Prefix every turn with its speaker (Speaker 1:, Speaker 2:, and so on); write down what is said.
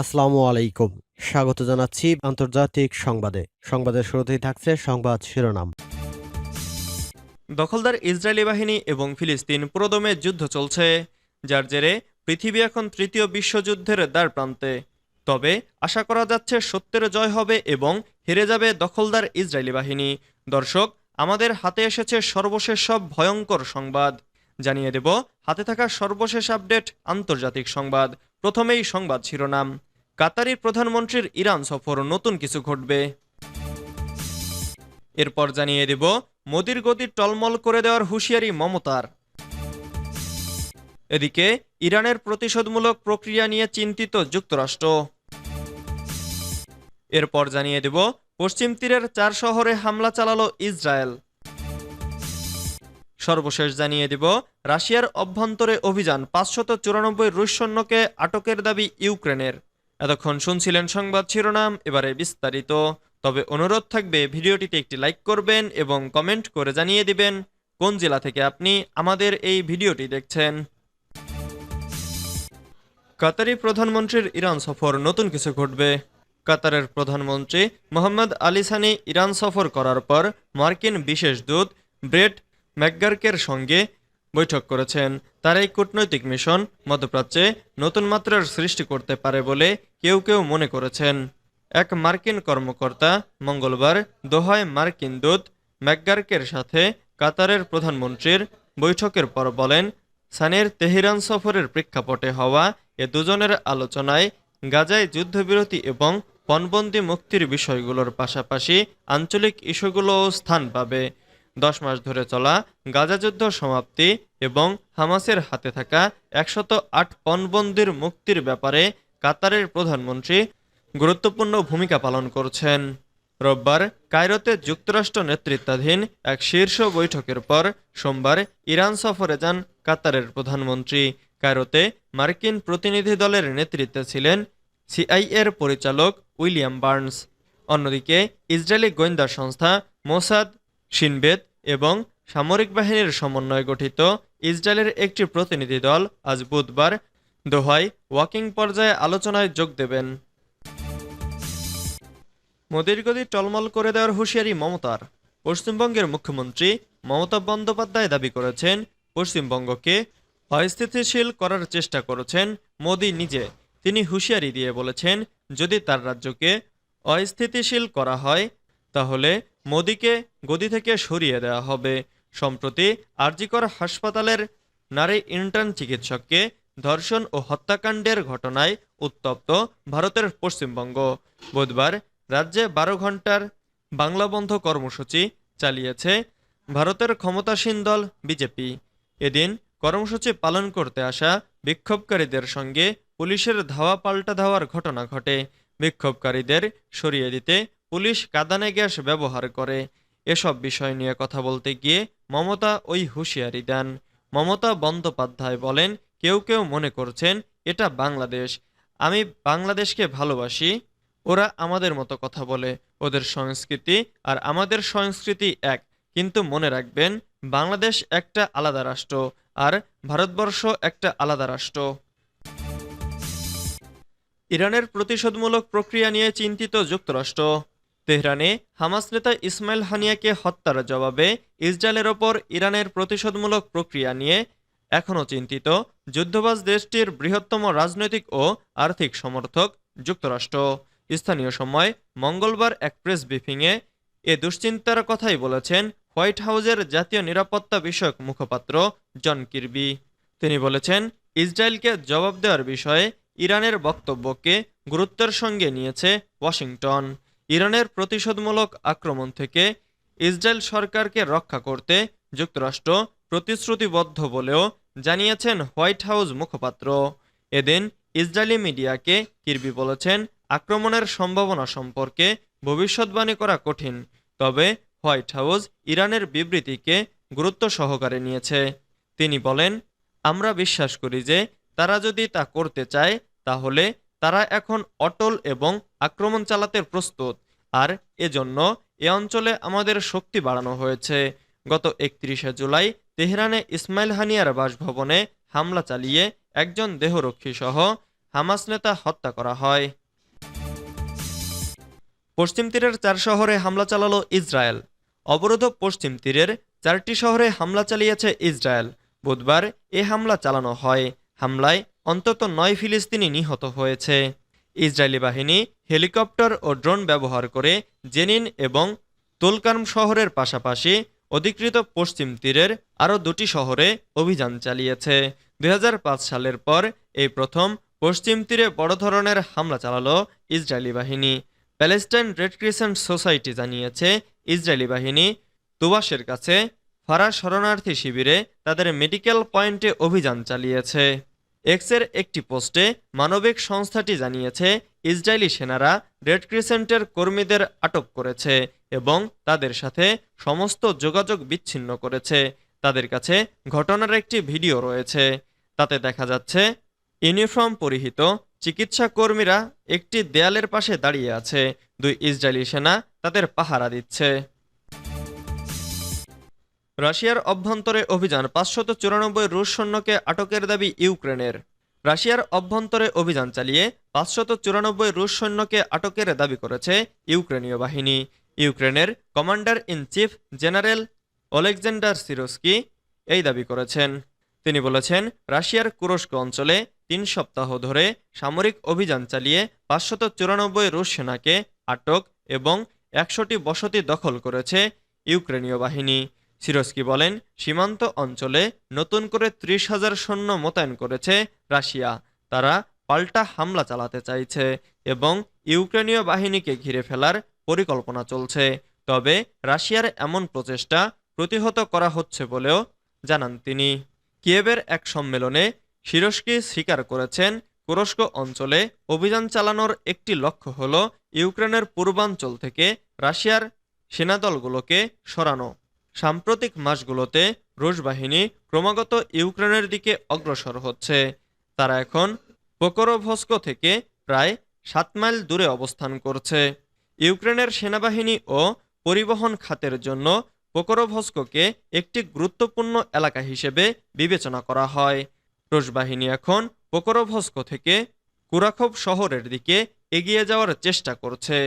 Speaker 1: আসসালামু আলাইকুম। স্বাগত জানাচ্ছি আন্তর্জাতিক সংবাদে। সংবাদের শুরুতেই থাকছে সংবাদ শিরোনাম।
Speaker 2: দখলদার ইসরায়েলি বাহিনী এবং ফিলিস্তিন প্রদমে যুদ্ধ চলছে, যার জেরে পৃথিবী এখন তৃতীয় বিশ্বযুদ্ধের দ্বার প্রান্তে। তবে আশা করা যাচ্ছে সত্যের জয় হবে এবং হেরে যাবে দখলদার ইসরায়েলি বাহিনী। দর্শক, আমাদের হাতে এসেছে সর্বশেষ সব ভয়ঙ্কর সংবাদ। জানিয়ে দেব, হাতে থাকা সর্বশেষ আপডেট আন্তর্জাতিক সংবাদ। প্রথমেই সংবাদ শিরোনাম। কাতারি প্রধানমন্ত্রীর ইরান সফর নতুন কিছু ঘটবে। এরপর জানিয়ে দেব, মোদির গতি টলমল করে দেওয়ার হুঁশিয়ারি মমতার। এদিকে, ইরানের প্রতিশোধমূলক প্রক্রিয়া নিয়ে চিন্তিত যুক্তরাষ্ট্র। এরপর জানিয়ে দেব, পশ্চিম তীরের চার শহরে হামলা চালালো ইসরায়েল। সর্বশেষ জানিয়ে দিব, রাশিয়ার অভ্যন্তরে অভিযান পাঁচশত চুরানব্বই রুশ সৈন্যকে আটকের দাবি ইউক্রেনের। এতক্ষণ শুনছিলেন সংবাদ শিরোনাম, এবারে বিস্তারিত। তবে অনুরোধ থাকবে, ভিডিওটিতে একটি লাইক করবেন এবং কমেন্ট করে জানিয়ে দিবেন কোন জেলা থেকে আপনি আমাদের এই ভিডিওটি দেখছেন। কাতারি প্রধানমন্ত্রীর ইরান সফর, নতুন কিছু ঘটবে। কাতারের প্রধানমন্ত্রী মোহাম্মদ আলী সানি ইরান সফর করার পর মার্কিন বিশেষ দূত ব্রেট ম্যাকগার্কের সঙ্গে বৈঠক করেছেন। তার এই কূটনৈতিক মিশন মধ্যপ্রাচ্যে নতুন মাত্রার সৃষ্টি করতে পারে বলে কেউ কেউ মনে করেছেন। এক মার্কিন কর্মকর্তা মঙ্গলবার দোহায় মার্কিন দূত ম্যাকগার্কের সাথে কাতারের প্রধানমন্ত্রীর বৈঠকের পর বলেন, সানের তেহরান সফরের প্রেক্ষাপটে হওয়া এ দুজনের আলোচনায় গাজায় যুদ্ধবিরতি এবং পণবন্দি মুক্তির বিষয়গুলোর পাশাপাশি আঞ্চলিক ইস্যুগুলোও স্থান পাবে। দশ মাস ধরে চলা গাজা যুদ্ধ সমাপ্তি এবং হামাসের হাতে থাকা একশত আট পণবন্দির মুক্তির ব্যাপারে কাতারের প্রধানমন্ত্রী গুরুত্বপূর্ণ ভূমিকা পালন করছেন। রোববার কায়রোতে যুক্তরাষ্ট্র নেতৃত্বাধীন এক শীর্ষ বৈঠকের পর সোমবার ইরান সফরে যান কাতারের প্রধানমন্ত্রী। কায়রোতে মার্কিন প্রতিনিধি দলের নেতৃত্বে ছিলেন সিআইএর পরিচালক উইলিয়াম বার্নস। অন্যদিকে ইসরায়েলি গোয়েন্দা সংস্থা মোসাদ শিনবেদ এবং সামরিক বাহিনীর সমন্বয়ে গঠিত ইসরায়েলের একটি প্রতিনিধি দল আজ বুধবার দোহায় ওয়াকিং পর্যায়ে আলোচনায় যোগ দেবেন। মোদির গদি টলমল করে দেওয়ার হুঁশিয়ারি মমতার। পশ্চিমবঙ্গের মুখ্যমন্ত্রী মমতা বন্দ্যোপাধ্যায় দাবি করেছেন, পশ্চিমবঙ্গকে অস্থিতিশীল করার চেষ্টা করেছেন মোদি নিজে। তিনি হুঁশিয়ারি দিয়ে বলেছেন, যদি তার রাজ্যকে অস্থিতিশীল করা হয়, তাহলে মোদিকে গদি থেকে সরিয়ে দেওয়া হবে। সম্প্রতি আরজিকর হাসপাতালের নারী ইন্টার্ন চিকিৎসককে ধর্ষণ ও হত্যাকাণ্ডের ঘটনায় উত্তপ্ত ভারতের পশ্চিমবঙ্গ। বুধবার রাজ্যে বারো ঘণ্টার বাংলা বন্ধ কর্মসূচি চালিয়েছে ভারতের ক্ষমতাসীন দল বিজেপি। এদিন কর্মসূচি পালন করতে আসা বিক্ষোভকারীদের সঙ্গে পুলিশের ধাওয়া পাল্টা ধাওয়ার ঘটনা ঘটে। বিক্ষোভকারীদের সরিয়ে দিতে পুলিশ কাদানে গ্যাস ব্যবহার করে। এসব বিষয় নিয়ে কথা বলতে গিয়ে মমতা ওই হুঁশিয়ারি দেন। মমতা বন্দ্যোপাধ্যায় বলেন, কেউ কেউ মনে করছেন, এটা বাংলাদেশ। আমি বাংলাদেশকে ভালোবাসি। ওরা আমাদের মতো কথা বলে। ওদের সংস্কৃতি আর আমাদের সংস্কৃতি এক। কিন্তু মনে রাখবেন, বাংলাদেশ একটা আলাদা রাষ্ট্র আর ভারতবর্ষ একটা আলাদা রাষ্ট্র। ইরানের প্রতিশোধমূলক প্রক্রিয়া নিয়ে চিন্তিত যুক্তরাষ্ট্র। তেহরানে হামাস নেতা ইসমাইল হানিয়াকে হত্যার জবাবে ইসরায়েলের ওপর ইরানের প্রতিশোধমূলক প্রক্রিয়া নিয়ে এখনও চিন্তিত যুদ্ধবাজ দেশটির বৃহত্তম রাজনৈতিক ও আর্থিক সমর্থক যুক্তরাষ্ট্র। স্থানীয় সময় মঙ্গলবার এক প্রেস ব্রিফিংয়ে এ দুশ্চিন্তার কথাই বলেছেন হোয়াইট হাউসের জাতীয় নিরাপত্তা বিষয়ক মুখপাত্র জন কিরবি। তিনি বলেছেন, ইসরায়েলকে জবাব দেওয়ার বিষয়ে ইরানের বক্তব্যকে গুরুত্বের সঙ্গে নিয়েছে ওয়াশিংটন। ইরানের প্রতিশোধমূলক আক্রমণ থেকে ইসরায়েল সরকারকে রক্ষা করতে যুক্তরাষ্ট্র প্রতিশ্রুতিবদ্ধ বলেও জানিয়েছেন হোয়াইট হাউস মুখপাত্র। এদিন ইসরায়েলি মিডিয়াকে কিরবি বলেছেন, আক্রমণের সম্ভাবনা সম্পর্কে ভবিষ্যৎবাণী করা কঠিন, তবে হোয়াইট হাউস ইরানের বিবৃতিকে গুরুত্ব সহকারে নিয়েছে। তিনি বলেন, আমরা বিশ্বাস করি যে তারা যদি তা করতে চায়, তাহলে তারা এখন অটল এবং আক্রমণ চালাতে প্রস্তুত। আর এজন্য এ অঞ্চলে আমাদের শক্তি বাড়ানো হয়েছে। গত একত্রিশে জুলাই তেহরানে ইসমাইল হানিয়ার বাসভবনে হামলা চালিয়ে একজন দেহরক্ষী সহ হামাস নেতা হত্যা করা হয়। পশ্চিম তীরের চার শহরে হামলা চালালো ইসরায়েল। অবরোধ পশ্চিম তীরের চারটি শহরে হামলা চালিয়েছে ইসরায়েল। বুধবার এ হামলা চালানো হয়। হামলায় অন্তত নয় ফিলিস্তিনি নিহত হয়েছে। ইসরায়েলি বাহিনী হেলিকপ্টার ও ড্রোন ব্যবহার করে জেনিন এবং তুলকার্ম শহরের পাশাপাশি অধিকৃত পশ্চিম তীরের আরও দুটি শহরে অভিযান চালিয়েছে। দু হাজার পাঁচ সালের পর এই প্রথম পশ্চিম তীরে বড় ধরনের হামলা চালালো ইসরায়েলি বাহিনী। প্যালেস্টাইন রেড ক্রিসেন্ট সোসাইটি জানিয়েছে, ইসরায়েলি বাহিনী তুবাসের কাছে ফারা শরণার্থী শিবিরে তাদের মেডিকেল পয়েন্টে অভিযান চালিয়েছে। এক্সের একটি পোস্টে মানবিক সংস্থাটি জানিয়েছে, ইসরায়েলি সেনারা রেড ক্রিসেন্টের কর্মীদের আটক করেছে এবং তাদের সাথে সমস্ত যোগাযোগ বিচ্ছিন্ন করেছে। তাদের কাছে ঘটনার একটি ভিডিও রয়েছে। তাতে দেখা যাচ্ছে, ইউনিফর্ম পরিহিত চিকিৎসা কর্মীরা একটি দেয়ালের পাশে দাঁড়িয়ে আছে। দুই ইসরায়েলি সেনা তাদের পাহারা দিচ্ছে। রাশিয়ার অভ্যন্তরে অভিযান পাঁচশত চুরানব্বই রুশ সৈন্যকে আটকের দাবি ইউক্রেনের। রাশিয়ার অভ্যন্তরে অভিযান চালিয়ে পাঁচশত চুরানব্বই রুশ সৈন্যকে আটকের দাবি করেছে ইউক্রেনীয় বাহিনী। ইউক্রেনের commander in chief general Oleksandr Syrskyi এই দাবি করেছেন। তিনি বলেছেন, রাশিয়ার কুরস্ক অঞ্চলে তিন সপ্তাহ ধরে সামরিক অভিযান চালিয়ে পাঁচশত চুরানব্বই রুশ সেনাকে আটক এবং একশোটি বসতি দখল করেছে ইউক্রেনীয় বাহিনী। সিরস্কি বলেন, সীমান্ত অঞ্চলে নতুন করে ত্রিশ হাজার সৈন্য মোতায়েন করেছে রাশিয়া। তারা পাল্টা হামলা চালাতে চাইছে এবং ইউক্রেনীয় বাহিনীকে ঘিরে ফেলার পরিকল্পনা চলছে। তবে রাশিয়ার এমন প্রচেষ্টা প্রতিহত করা হচ্ছে বলেও জানান তিনি। কিয়েভের এক সম্মেলনে সিরস্কি স্বীকার করেছেন কুরস্ক অঞ্চলে অভিযান চালানোর একটি লক্ষ্য হল ইউক্রেনের পূর্বাঞ্চল থেকে রাশিয়ার সেনাদলগুলোকে সরানো। সাম্প্রতিক মাসগুলোতে রুশ বাহিনী ক্রমাগত ইউক্রেনের দিকে অগ্রসর হচ্ছে। তারা এখন পোকরোভস্কো থেকে প্রায় সাত মাইল দূরে অবস্থান করছে। ইউক্রেনের সেনাবাহিনী ও পরিবহন খাতের জন্য পোকরোভস্কোকে একটি গুরুত্বপূর্ণ এলাকা হিসেবে বিবেচনা করা হয়। রুশ বাহিনী এখন পোকরোভস্কো থেকে কুরাখব শহরের দিকে এগিয়ে যাওয়ার চেষ্টা করছে।